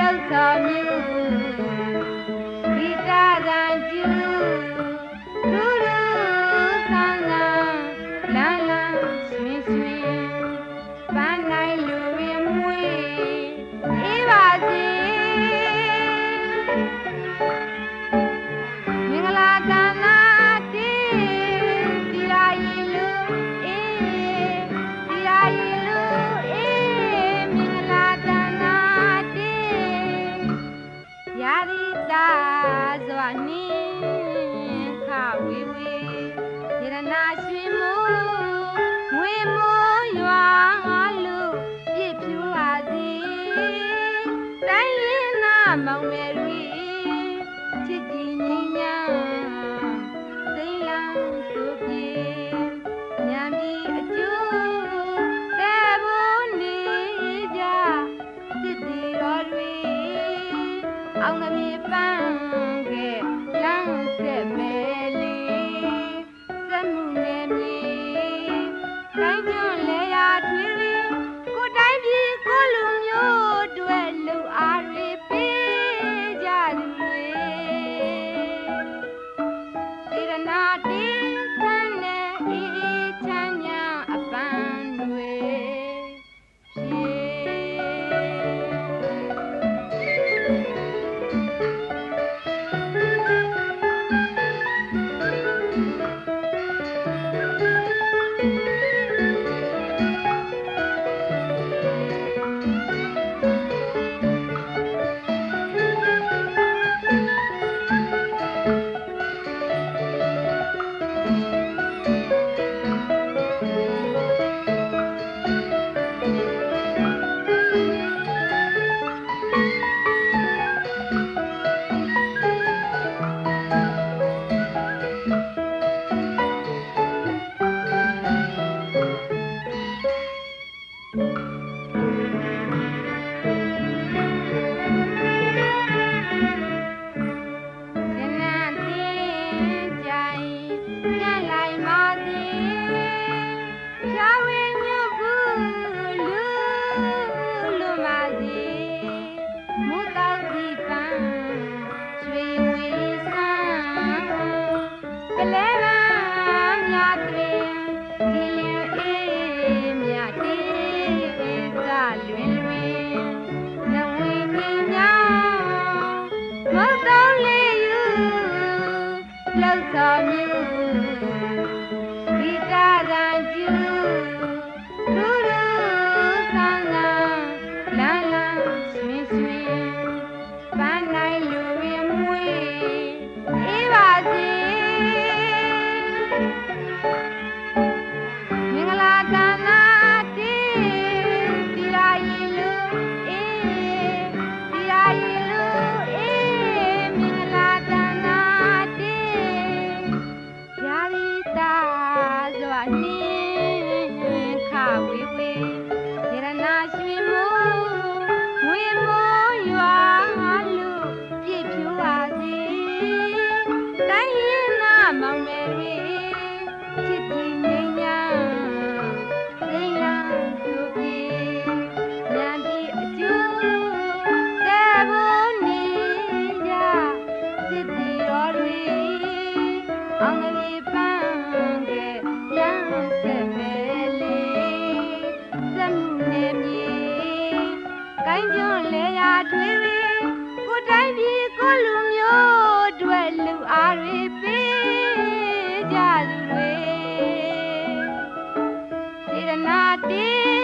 လောက်ဆောင်မြူဒီတာကံကျူ ရာစွာနှင်းခဝေဝေရတနာ အောင်သမီးပန်းကဲလမ်းဆက်မဲလေးစက်မှုနဲ့မြေတိုင်းကျွန်းလဲရာထွေးလေးကိုတိုင်းပြည်ကိုလူမျိုးတွေလူအားတွေပေးကြလူတွေစေရနာတ လောက်ဆောင်မြူဂီတရန်ကျူ Did I not? Did